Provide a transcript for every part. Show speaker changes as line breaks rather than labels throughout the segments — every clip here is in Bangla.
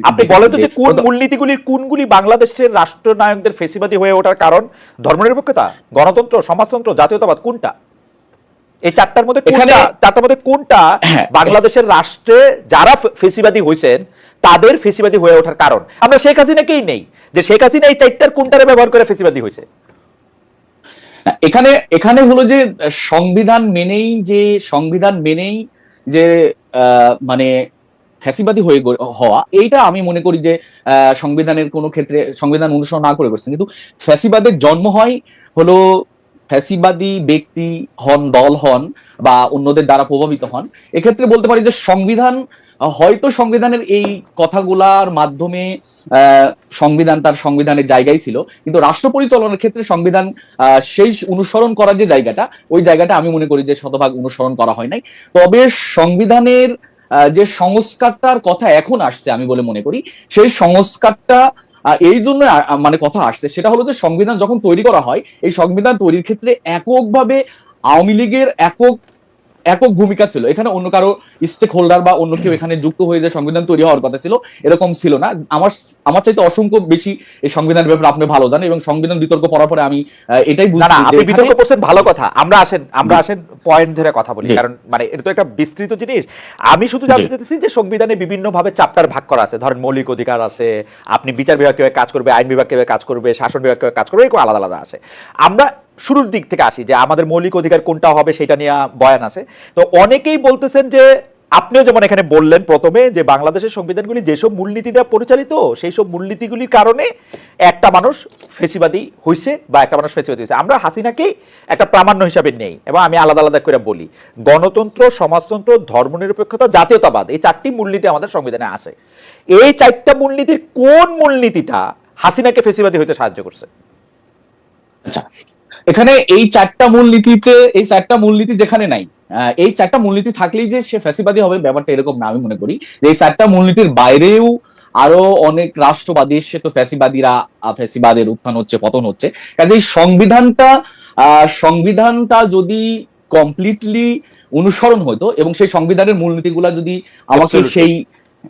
আপনি বলেন তো যে কোন মূলনীতিগুলির কোনগুলি বাংলাদেশের রাষ্ট্রনায়কদের ফেসিবাদী হয়ে ওঠার কারণ? ধর্মনিরপেক্ষতা গণতন্ত্র সমাজতন্ত্র জাতীয়তাবাদ কোনটা? এই চারটার মধ্যে কোনটা চারটার মধ্যে কোনটা
হ্যাঁ,
বাংলাদেশের রাষ্ট্রে যারা ফেসিবাদী হয়েছেন তাদের ফেসিবাদী হয়ে ওঠার কারণ? আমরা শেখ হাসিনাকেই নেই যে শেখ হাসিনা এই চারটার কোনটারে ব্যবহার করে ফেসিবাদী হয়েছে?
এখানে এখানে হলো যে সংবিধান মেনেই যে সংবিধান মেনেই যে আহ, মানে ফ্যাসিবাদী হয়ে হওয়া, এইটা আমি মনে করি যে সংবিধানের কোনো ক্ষেত্রে, সংবিধান অনুসরণ না করে করছেন। কিন্তু ফ্যাসিবাদের জন্ম হয় হলো ফ্যাসিবাদী ব্যক্তি হন, দল হন বা অন্যদের দ্বারা প্রভাবিত হন। এক্ষেত্রে বলতে পারি যে সংবিধান, হয়তো সংবিধানের এই কথাগুলার মাধ্যমে সংবিধান তার সংবিধানের জায়গায় ছিল। কিন্তু রাষ্ট্র পরিচালনার ক্ষেত্রে সংবিধান সেই অনুসরণ করার যে জায়গাটা, ওই জায়গাটা আমি মনে করি যে শতভাগ অনুসরণ করা হয় নাই। তবে সংবিধানের যে সংস্কারটার কথা এখন আসছে, আমি বলে মনে করি, সেই সংস্কারটা এই জন্য মানে কথা আসছে। সেটা হলো যে সংবিধান যখন তৈরি করা হয়, এই সংবিধান তৈরির ক্ষেত্রে এককভাবে আওয়ামী লীগের একক একক ভূমিকা ছিল। এখানে অন্য কারও স্টেক হোল্ডার বা অন্য কেউ এখানে যুক্ত হয়ে যে সংবিধান তৈরি হওয়ার কথা ছিল এরকম ছিল না। আমার আমার চাইতে অসংখ্য বেশি এই সংবিধানের ব্যাপারে আপনি ভালো জানেন এবং সংবিধান বিতর্ক পড়ার পরে আমি এটাই বুঝছি
আপনি বিতর্ক করছেন ভালো কথা। আমরা আসেন আমরা আসেন পয়েন্ট ধরে কথা বলি। কারণ মানে এটা তো একটা বিস্তৃত জিনিস। আমি শুধু জানতে। চাইতেছি যে সংবিধানে বিভিন্ন ভাবে চ্যাপ্টার ভাগ করা আছে। ধরেন মৌলিক অধিকার আছে আপনি বিচার বিভাগ কীভাবে কাজ করবে আইন বিভাগ কীভাবে কাজ করবে শাসন বিভাগ কীভাবে কাজ করবে এরকম আলাদা আলাদা আছে। আমরা শুরুর দিক থেকে আসি, যে আমাদের মৌলিক অধিকার কোনটা হবে সেটা নিয়ে বয়ান আছে। তো অনেকেই বলতেছেন যে, আপনিও যেমন এখানে বললেন প্রথমে, যে বাংলাদেশের সংবিধানগুলি যেসব মূলনীতি দ্বারা পরিচালিত সেই সব মূলনীতিগুলির কারণে একটা মানুষ ফেসিবাদী হয়েছে বা একটা মানুষ ফেসিবাদী হয়েছে আমরা হাসিনাকেই একটা প্রামাণ্য হিসাবে নেই এবং আমি আলাদা আলাদা করে বলি। গণতন্ত্র, সমাজতন্ত্র, ধর্মনিরপেক্ষতা, জাতীয়তাবাদ, এই চারটি মূলনীতি আমাদের সংবিধানে আছে। এই চারটা মূলনীতির কোন মূলনীতিটা হাসিনাকে ফেসিবাদী হইতে সাহায্য করছে?
আচ্ছা এখানে এই চারটা মূলনীতিতে এই চারটা মূলনীতি যেখানে নাই এই চারটা মূলনীতি থাকলেই যে সে ফ্যাসিবাদী হবে ব্যাপারটা এরকম না আমি মনে করি। যে এই চারটা মূলনীতির বাইরেও আরও অনেক রাষ্ট্রবাদী এসে তো ফ্যাসিবাদীরা ফ্যাসিবাদের উত্থান হচ্ছে পতন হচ্ছে। কাজে এই সংবিধানটা আহ, সংবিধানটা যদি কমপ্লিটলি অনুসরণ হতো এবং সেই সংবিধানের মূলনীতিগুলা যদি আমাকে সেই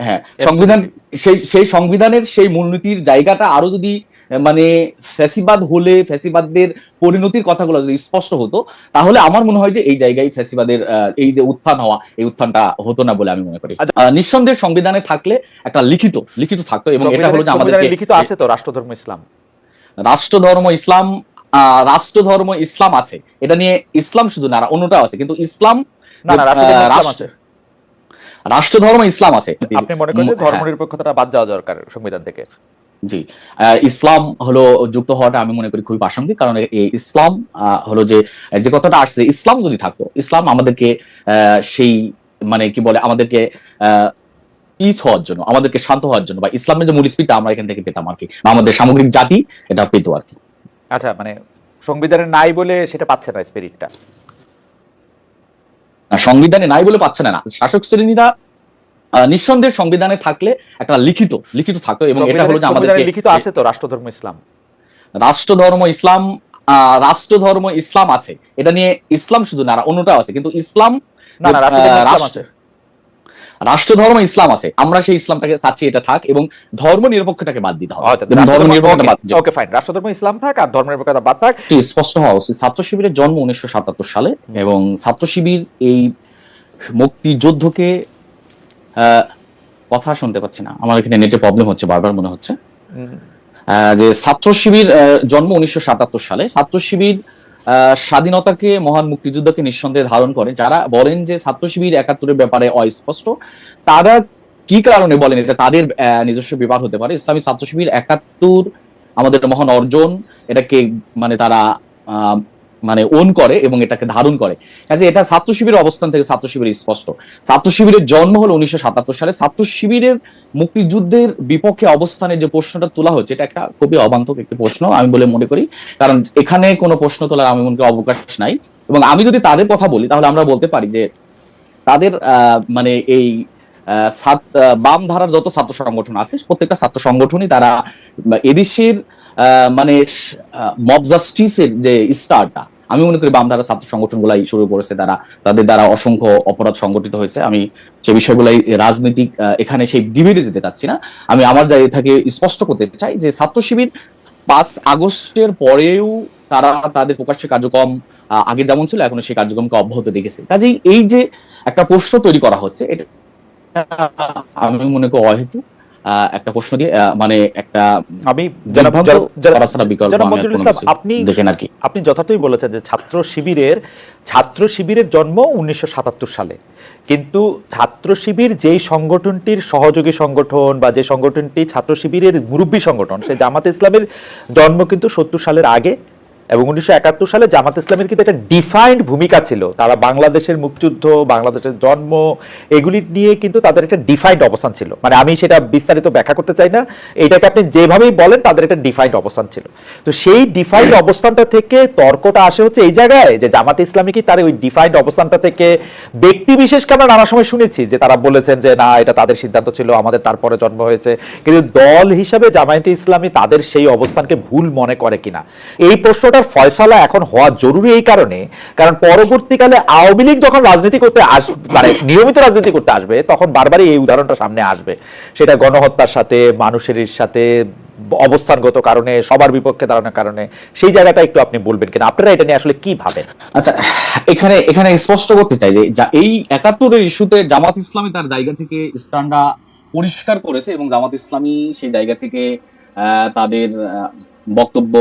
হ্যাঁ সংবিধান সেই সেই সংবিধানের সেই মূলনীতির জায়গাটা আরও যদি মানে ফ্যাসিবাদ হলে ফ্যাসিবাদদের পরিণতির কথাগুলো যদি স্পষ্ট হতো তাহলে আমার মনে হয় যে এই জায়গায় ফ্যাসিবাদের এই যে উত্থান হওয়া এই উত্থানটা হতো না বলে আমি মনে করি।
আচ্ছা।
নিঃসন্দেহে সংবিধানে থাকলে একটা লিখিত লিখিত থাকতো এবং এটা হলো যে আমাদের
লিখিত আছে তো রাষ্ট্রধর্ম ইসলাম?
রাষ্ট্র ধর্ম ইসলাম আহ, রাষ্ট্র ধর্ম ইসলাম আছে। এটা নিয়ে ইসলাম শুধু না রাষ্ট্রটাও আছে। কিন্তু ইসলাম
না না রাষ্ট্রধর্ম ইসলাম আছে।
রাষ্ট্র ইসলাম আছে।
আপনি মনে করেন যে
হ্যাঁ।
ধর্মনিরপেক্ষতাটা বাদ যাওয়া দরকার সংবিধান থেকে?
জি। ইসলাম হলো যুক্ত হওয়াটা আমি মনে করি খুবই প্রাসঙ্গিক কারণ এই ইসলাম হলো যে যে কথাটা আসছে ইসলাম যদি থাকতো ইসলাম আমাদেরকে সেই মানে কি বলে আমাদেরকে পিস হওয়ার জন্য আমাদেরকে শান্ত হওয়ার জন্য বা ইসলামের যে মূল স্পিডটা আমরা এখান থেকে পেতাম আর কি বা আমাদের সামগ্রিক জাতি এটা পেতো আর কি
আচ্ছা মানে সংবিধানে নাই বলে সেটা পাচ্ছে না স্পিরিটটা
সংবিধানে নাই বলে পাচ্ছে না শাসক শ্রেণীরা নিঃসন্দেহে সংবিধানে থাকলে একটা লিখিত লিখিত থাকতো এবং এটা হলো যে আমাদেরকে
লিখিত আছে তো রাষ্ট্রধর্ম ইসলাম।
রাষ্ট্র ধর্ম ইসলাম আহ, রাষ্ট্র ধর্ম ইসলাম আছে। এটা নিয়ে ইসলাম শুধু না অন্যটাও আছে। কিন্তু ইসলাম
না না রাষ্ট্রধর্ম ইসলাম
রাষ্ট্র-
আছে।
ধর্ম ইসলাম আছে। আমরা সেই ইসলামটাকে চাচ্ছি এটা থাক এবং ধর্ম নিরপেক্ষটাকে বাদ দিতে হবে। ধর্ম নিরপেক্ষতা বাদ দিতে হবে।
ওকে ফাইন রাষ্ট্রধর্ম ইসলাম থাক আর ধর্মনিরপেক্ষতা বাদ থাক।
স্পষ্ট হওয়া উচিত। ছাত্র শিবিরের জন্ম উনিশশো সাতাত্তর সালে এবং ছাত্র শিবির এই মুক্তিযুদ্ধকে কথা শুনতে পাচ্ছি না। আমার এখানে নেটে প্রবলেম হচ্ছে, বারবার মনে হচ্ছে। যে ছাত্র শিবির জন্ম উনিশশো সাতাত্তর সালে। ছাত্র শিবির স্বাধীনতাকে মহান মুক্তিযুদ্ধকে নিঃসন্দেহে ধারণ করে। যারা বলেন যে ছাত্র শিবির একাত্তরের ব্যাপারে অস্পষ্ট, তারা কি কারণে বলেন? এটা তাদের নিজস্ব ব্যাপার হতে পারে। ইসলামী ছাত্র শিবির একাত্তর, আমাদের মহান অর্জন, এটাকে মানে তারা মানে ওন করে এবং এটাকে ধারণ করে। কাজে এটা ছাত্র শিবিরের অবস্থান থেকে ছাত্র শিবির স্পষ্ট। ছাত্র শিবিরের জন্ম হলো উনিশশো সাতাত্তর সালে। ছাত্র শিবিরের মুক্তিযুদ্ধের বিপক্ষে অবস্থানে যে প্রশ্নটা তোলা হচ্ছে, এটা একটা খুবই অবান্তক একটি প্রশ্ন, আমি বলে মনে করি। কারণ এখানে কোনো প্রশ্ন তোলার আমি মনে অবকাশ নাই। এবং আমি যদি তাদের কথা বলি, তাহলে আমরা বলতে পারি যে তাদের মানে এই বাম ধারার যত ছাত্র সংগঠন আছে, প্রত্যেকটা ছাত্র সংগঠনই তারা এদেশের মানে মব জাস্টিসের যে স্টারটা আমি মনে করি বামধারা ছাত্র সংগঠনগুলাই শুরু করেছে তারা। তাদের দ্বারা অসংখ্য অপরাধ সংগঠিত হয়েছে। আমি সেই বিষয়গুলাই রাজনৈতিক এখানে সেই ডিবেটে যেতে চাচ্ছি না। আমি আমার জায়গা থেকে স্পষ্ট করতে চাই যে ছাত্র শিবির পাঁচ আগস্টের পরেও তারা তাদের প্রকাশ্য কার্যক্রম আগে যেমন ছিল এখন সেই কার্যক্রমকে অব্যাহত রেখেছে। কাজেই এই যে একটা প্রশ্ন তৈরি করা হচ্ছে এটা আমি মনে করি অহেতু আহ, একটা প্রশ্ন দিয়ে মানে একটা
আমি আপনি
দেখেন আর কি।
আপনি যথার্থই বলেছেন যে ছাত্র শিবিরের ছাত্র শিবিরের জন্ম উনিশশো সাতাত্তর সালে। কিন্তু ছাত্র শিবির যেই সংগঠনটির সহযোগী সংগঠন বা যে সংগঠনটি ছাত্র শিবিরের মুরব্বী সংগঠন সেই জামাত ইসলামের জন্ম কিন্তু সত্তর সালের আগে। এবং উনিশশো একাত্তর সালে জামাত ইসলামের কিন্তু একটা ডিফাইন্ড ভূমিকা ছিল। তারা বাংলাদেশের মুক্তিযুদ্ধ, বাংলাদেশের জন্ম, এগুলি নিয়ে কিন্তু তাদের একটা ডিফাইন্ড অবস্থান ছিল। মানে আমি সেটা বিস্তারিত ব্যাখ্যা করতে চাই না। এটাকে আপনি যেভাবেই বলেন, তাদের একটা ডিফাইন্ড অবস্থান ছিল। তো সেই ডিফাইন্ড অবস্থানটা থেকে তর্কটা আসে হচ্ছে এই জায়গায় যে জামাত ইসলামী কি তার ওই ডিফাইন্ড অবস্থানটা থেকে ব্যক্তি বিশেষকে আমরা নানা সময় শুনেছি যে তারা বলেছেন যে, না, এটা তাদের সিদ্ধান্ত ছিল, আমাদের তারপরে জন্ম হয়েছে। কিন্তু দল হিসাবে জামায়াতে ইসলামী তাদের সেই অবস্থানকে ভুল মনে করে কিনা? এই প্রশ্নটার ফয়সালা এখন হওয়া জরুরি এই কারণে, কারণ পরবর্তীকালে আওয়ামী লীগ যখন রাজনীতি করতে আস মানে নিয়মিত রাজনীতি করতে আসবে, তখন বারবারই এই উদাহরণটা সামনে আসবে। সেটা গণহত্যার সাথে, মানুষের সাথে, অবস্থানগত কারণে, সবার বিপক্ষে দাঁড়ানোর কারণে, সেই জায়গাটা একটু আপনি বলবেন কিনা? আপনারা এটা নিয়ে আসলে কি ভাবেন?
আচ্ছা এখানে এখানে স্পষ্ট করতে চাই যে এই একাত্তরের ইস্যুতে জামাত ইসলামী তার জায়গা থেকে স্ট্যান্ডা পরিষ্কার করেছে এবং জামাত ইসলামী সেই জায়গা থেকে তাদের বক্তব্য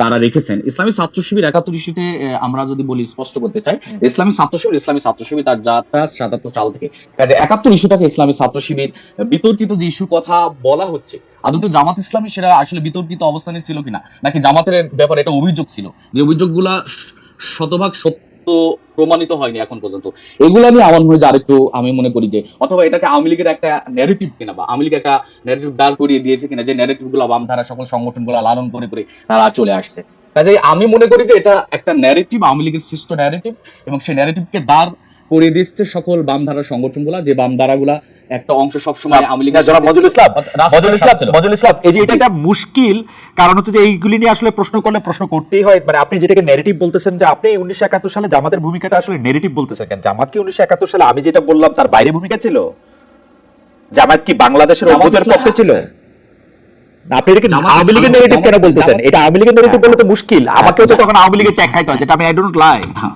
তারা রেখেছেন। ইসলামী ছাত্র শিবির একাত্তর ইস্যুতে আমরা যদি বলি স্পষ্ট করতে চাই ইসলামী ছাত্র শিবির ইসলামী ছাত্র শিবির তার যাত্রা সাতাত্তর সাল থেকে। কাজে একাত্তর ইস্যুটাকে ইসলামী ছাত্র শিবির বিতর্কিত যে ইস্যু কথা বলা হচ্ছে আদতে জামাত ইসলামী সেটা আসলে বিতর্কিত অবস্থানে ছিল কিনা? নাকি জামাতের ব্যাপারে এটা অভিযোগ ছিল? যে অভিযোগগুলা গুলা শতভাগ সত্য প্রমাণিত হয়নি এখন পর্যন্ত। এগুলো আমি আমার মনে হয় আরেকটু আমি মনে করি যে, অথবা এটাকে আওয়ামী লীগের একটা ন্যারেটিভ কিনা বা আওয়ামী লীগ একটা ন্যারেটিভ দাঁড় করিয়ে দিয়েছে কিনা, যে ন্যারেটিভগুলো বামধারা সকল সংগঠনগুলো লালন করে করে তারা চলে আসছে। কাজে আমি মনে করি যে এটা একটা ন্যারেটিভ আওয়ামী লীগের সৃষ্ট ন্যারেটিভ এবং সেই ন্যারেটিভকে দাঁড় করিয়ে দিচ্ছে সকল বামধারা সংগঠনগুলা যে বামধারা গুলা একটা অংশ সবসময় আওয়ামী লীগের
জনাব মজুল ইসলাম মজুল ইসলাম মজুল ইসলাম এই যে এটা একটা মুশকিল কারণ হচ্ছে যে এইগুলি নিয়ে আসলে প্রশ্ন করলে প্রশ্ন করতেই হয়। মানে আপনি যেটাকে নেগেটিভ বলতেছেন যে আপনি উনিশশো একাত্তর সালে জামাতের ভূমিকাটা আসলে নেগেটিভ বলতেছেন কেন? জামাত কি উনিশশো একাত্তর সালে আমি যেটা বললাম তার বাইরে ভূমিকা ছিল? জামাত কি বাংলাদেশের
জামাত
পক্ষে ছিল? আপনি এটাকে
জামাত
আওয়ামী লীগের
ইসলাম-
নেগেটিভ কেন
জামাত-
বলতেছেন? এটা আওয়ামী লীগের নেগেটিভ বলে তো মুশকিল। আমাকেও তো
জামাত-
তখন আওয়ামী লীগের চেক খাইতে হয় যেটা আমি আই ডোন্ট লাই
হ্যাঁ।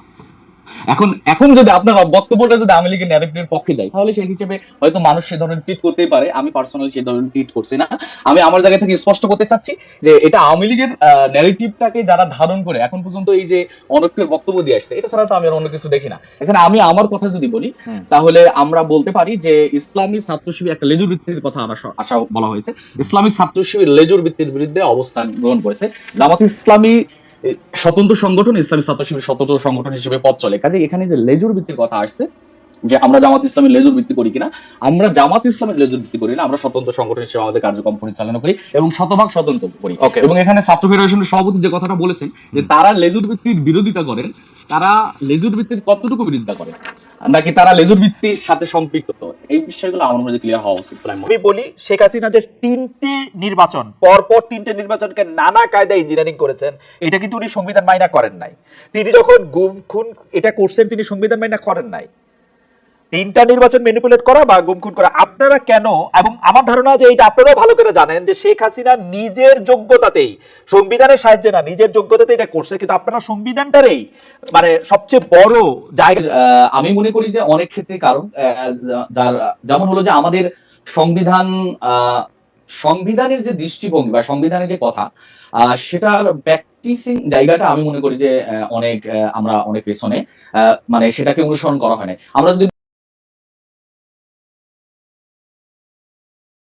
এখন এখন যদি আপনার বক্তব্যটা যদি আওয়ামী লীগের ন্যারেটিভের পক্ষে যায় তাহলে সেই হিসেবে হয়তো মানুষ সে ধরনের ট্রিট করতেই পারে। আমি পার্সোনালি সেই ধরনের ট্রিট করছি না। আমি আমার জায়গা থেকে স্পষ্ট করতে চাচ্ছি যে এটা আওয়ামী লীগের ন্যারেটিভটাকে যারা ধারণ করে এখন পর্যন্ত এই যে অনৈক্যের বক্তব্য দিয়ে আসছে এটা ছাড়া তো আমি আর অন্য কিছু দেখি না। এখানে আমি আমার কথা যদি বলি তাহলে আমরা বলতে পারি যে ইসলামী ছাত্র শিবির একটা লেজুর ভিত্তির কথা আশা বলা হয়েছে ইসলামী ছাত্র শিবির লেজুর ভিত্তির বিরুদ্ধে অবস্থান গ্রহণ করেছে। জামাত ইসলামী স্বতন্ত্র সংগঠন ইসলামী ছাত্র শিবির স্বতন্ত্র সংগঠন হিসেবে পথ চলে। কাজে এখানে যে লেজুর ভিত্তির কথা আসছে যে আমরা জামাত ইসলামের লেজুর ভিত্তি করি কিনা আমরা জামাত ইসলামের লেজুর ভিত্তি করি না আমরা স্বতন্ত্র সংগঠন হিসেবে আমাদের কার্যক্রম পরিচালনা করি এবং শতভাগ স্বতন্ত্র করি। এবং এখানে ছাত্র ফেডারেশনের সভাপতি যে কথাটা বলেছেন যে তারা লেজুর ভিত্তির বিরোধিতা করেন তারা লেজুর ভিত্তির কতটুকু বিরোধিতা করেন? নাকি তারা লেজুর ভিত্তির সাথে সম্পৃক্ত? এই বিষয়গুলো আমার মনে ক্লিয়ার হওয়া উচিত আমি
আমি বলি শেখ হাসিনা যে তিনটে নির্বাচন পরপর তিনটে নির্বাচনকে নানা কায়দায় ইঞ্জিনিয়ারিং করেছেন এটা কিন্তু উনি সংবিধান মাইনা করেন নাই। তিনি যখন গুম খুন এটা করছেন তিনি সংবিধান মাইনা করেন নাই। তিনটা নির্বাচন ম্যানিপুলেট করা বা গুম খুন করা, আপনারা কেন? এবং আমার ধারণা যে এটা আপনারাও ভালো করে জানেন যে শেখ হাসিনা নিজের যোগ্যতাতেই, সংবিধানের সাহায্যে না, নিজের যোগ্যতাতেই এটা করছে, কিন্তু আপনারা সংবিধানটারই মানে সবচেয়ে বড় জায়গা
আমি মনে করি যে অনেক ক্ষেত্রে কারণ যার, যেমন হলো যে আমাদের সংবিধান সংবিধানের যে দৃষ্টিভঙ্গি বা সংবিধানের যে কথা সেটার প্র্যাকটিসিং জায়গাটা আমি মনে করি যে অনেক আমরা অনেক পেছনে মানে সেটাকে অনুসরণ করা হয় না আমরা যদি